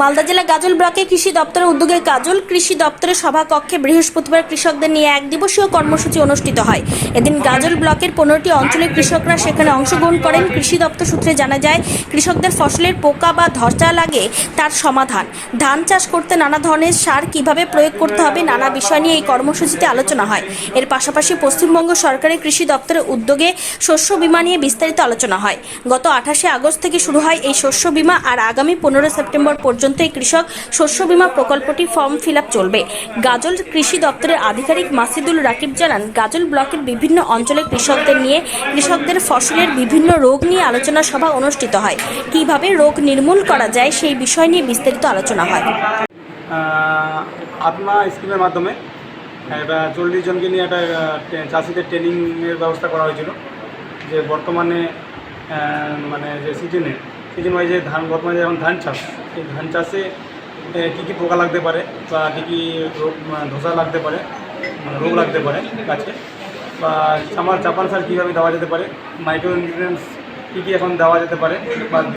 মালদা জেলা গাজল ব্লকে কৃষি দপ্তরের উদ্যোগে গাজল কৃষি দপ্তরের সভাকক্ষে বৃহস্পতিবার কৃষকদের নিয়ে এক দিবসীয় কর্মসূচি অনুষ্ঠিত হয়। এদিন গাজল ব্লকের পনেরোটি অঞ্চলের কৃষকরা সেখানে অংশগ্রহণ করেন। কৃষি দপ্তর সূত্রে জানা যায়, কৃষকদের ফসলের পোকা বা ধসা লাগে তার সমাধান। ধান চাষ করতে নানা ধরনের সার কীভাবে প্রয়োগ করতে হবে নানা বিষয় নিয়ে এই কর্মসূচিতে আলোচনা হয়। এর পাশাপাশি পশ্চিমবঙ্গ সরকারের কৃষি দপ্তরের উদ্যোগে শস্য বিমা নিয়ে বিস্তারিত আলোচনা হয়। গত আঠাশে আগস্ট থেকে শুরু হয় এই শস্য বীমা আর আগামী পনেরো সেপ্টেম্বর পর্যন্ত এই কৃষক শস্য বীমা প্রকল্পটি ফর্ম ফিল চলবে। গাজল কৃষি দপ্তরের আধিকারিক মাসিদুল রাকিব জানান, গাজল ব্লকের বিভিন্ন অঞ্চলের কৃষকদের নিয়ে কৃষকদের ফসলের বিভিন্ন রোগ নিয়ে আলোচনা সভা অনুষ্ঠিত হয়। কীভাবে রোগ নির্মূল করা যায় সেই বিষয় নিয়ে বিস্তারিত আলোচনা হয়। আত্মা স্কিমের মাধ্যমে, একটা চল্লিশ জনকে নিয়ে একটা চাষিদের ট্রেনিংয়ের ব্যবস্থা করা হয়েছিল। যে বর্তমানে মানে যে সিজনে সিজন ওয়াইজে ধান, বর্তমানে যেমন ধান চাষ, এই ধান চাষে কী কী পোকা লাগতে পারে বা কী কী রোগ ধসা লাগতে পারে মানে রোগ লাগতে পারে গাছে? বা আমার চাপান সার কীভাবে দেওয়া যেতে পারে? মাইক্রো নিউট্রিয়েন্টস কী কী এখন দেওয়া যেতে পারে? বা